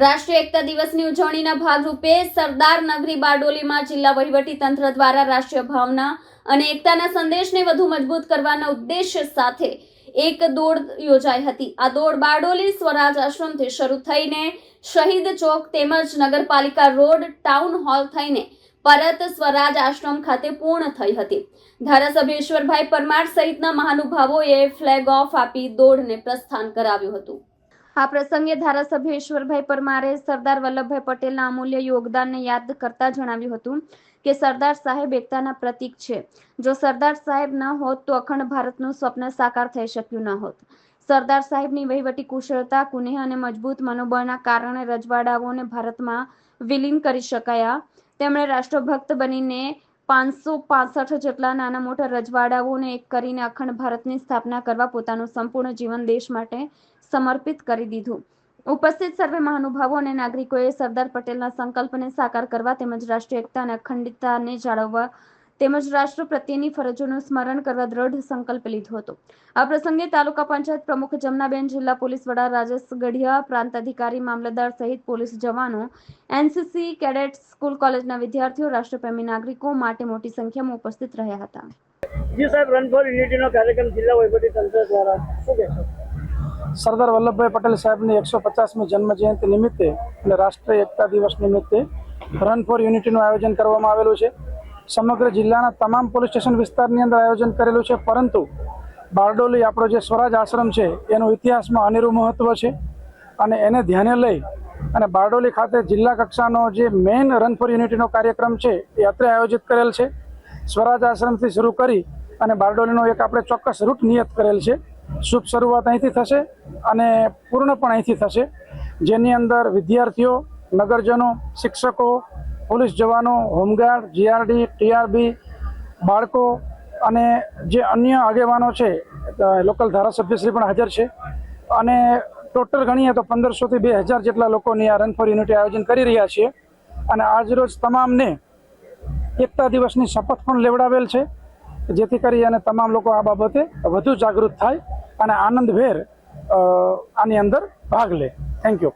રાષ્ટ્રીય એકતા દિવસની ઉજવણીના ભાગરૂપે સરદાર નગરી બારડોલીમાં જિલ્લા વહીવટી તંત્ર દ્વારા રાષ્ટ્રીય ભાવના અને એકતાના સંદેશને વધુ મજબૂત કરવાના ઉદ્દેશ્ય સાથે એક દોડ યોજાઈ હતી. આ દોડ બારડોલી સ્વરાજ આશ્રમથી શરૂ થઈને શહીદ ચોક તેમજ નગરપાલિકા રોડ, ટાઉન હોલ થઈને પરત સ્વરાજ આશ્રમ ખાતે પૂર્ણ થઈ હતી. ધારાસભ્ય ઈશ્વરભાઈ પરમાર સહિતના મહાનુભાવોએ ફ્લેગ ઓફ આપી દોડને પ્રસ્થાન કરાવ્યું હતું. આ પ્રસંગે ધારાસભ્ય ઈશ્વરભાઈ પરમારે સરદાર વલ્લભભાઈ પટેલના અમૂલ્ય યોગદાનને યાદ કરતા જણાવ્યું હતું કે સરદાર સાહેબ એકતાના પ્રતીક છે. જો સરદાર સાહેબ ન હોત તો અખંડ ભારતનું સ્વપ્ન સાકાર થઈ શક્યું ન હોત. સરદાર સાહેબની વહીવટી કુશળતા, કુનેહ અને મજબૂત મનોબળના કારણે રજવાડાઓને ભારતમાં વિલીન કરી શકાયા. તેમણે રાષ્ટ્રભક્ત બનીને પાંચસો પાસઠ જેટલા નાના મોટા રજવાડાઓને એક કરીને અખંડ ભારતની સ્થાપના કરવા પોતાનું સંપૂર્ણ જીવન દેશ માટે સમર્પિત કરી દીધું. ઉપસ્થિત સર્વે મહાનુભાવો અને નાગરિકોએ સરદાર પટેલના સંકલ્પને સાકાર કરવા તેમજ રાષ્ટ્રીય એકતા અને અખંડિતતાને જાળવવા તેમજ રાષ્ટ્ર પ્રત્યેની ફરજોનું સ્મરણ કરવા દ્રઢ સંકલ્પ લીધો હતો. આ પ્રસંગે તાલુકા પંચાયત પ્રમુખ જમનાબેન જિલ્લા પોલીસ વડા રાજેશ ગઢિયા, પ્રાંત અધિકારી મામલતદાર સહિત પોલીસ જવાનો, એનસીસી કેડેટ સ્કૂલ કોલેજના વિદ્યાર્થીઓ, રાષ્ટ્રપ્રેમી નાગરિકો માટે મોટી સંખ્યામાં ઉપસ્થિત રહ્યા હતા. જી સાહેબ રન ફોર યુનિટીનો કાર્યક્રમ જિલ્લા વહીવટી તંત્ર દ્વારા. શું કહેશો? સરદાર વલ્લભભાઈ પટેલ સાહેબની એકસો પચાસમી જન્મજયંતિ નિમિત્તે અને રાષ્ટ્રીય એકતા દિવસ નિમિત્તે રન ફોર યુનિટીનું આયોજન કરવામાં આવેલું છે. સમગ્ર જિલ્લાના તમામ પોલીસ સ્ટેશન વિસ્તારની અંદર આયોજન કરેલું છે, પરંતુ બારડોલી આપણો જે સ્વરાજ આશ્રમ છે, એનું ઇતિહાસમાં અનેરું મહત્ત્વ છે અને એને ધ્યાને લઈ અને બારડોલી ખાતે જિલ્લા કક્ષાનો જે મેઇન રન ફોર યુનિટીનો કાર્યક્રમ છે, એ અત્રે આયોજિત કરેલ છે. સ્વરાજ આશ્રમથી શરૂ કરી અને બારડોલીનો એક આપણે ચોક્કસ રૂટ નિયત કરેલ છે. શુભ શરૂઆત અહીંથી થશે. અને પૂર્ણ પણ અહીંથી થશે. જેની અંદર વિદ્યાર્થીઓ, નગરજનો, શિક્ષકો, પોલીસ જવાનો, હોમગાર્ડ, જીઆરડી, ટીઆરબી, બાળકો અને જે અન્ય આગેવાનો છે લોકલ ધારાસભ્યશ્રી પણ હાજર છે. અને ટોટલ ગણીએ તો પંદરસોથી બે હજાર જેટલા લોકોની આ રન ફોર યુનિટી આયોજન કરી રહ્યા છીએ. અને આજરોજ તમામને એકતા દિવસની શપથ પણ લેવડાવેલ છે. જેથી કરી અને તમામ લોકો આ બાબતે વધુ જાગૃત થાય અને આનંદભેર આની અંદર ભાગ લે. Thank you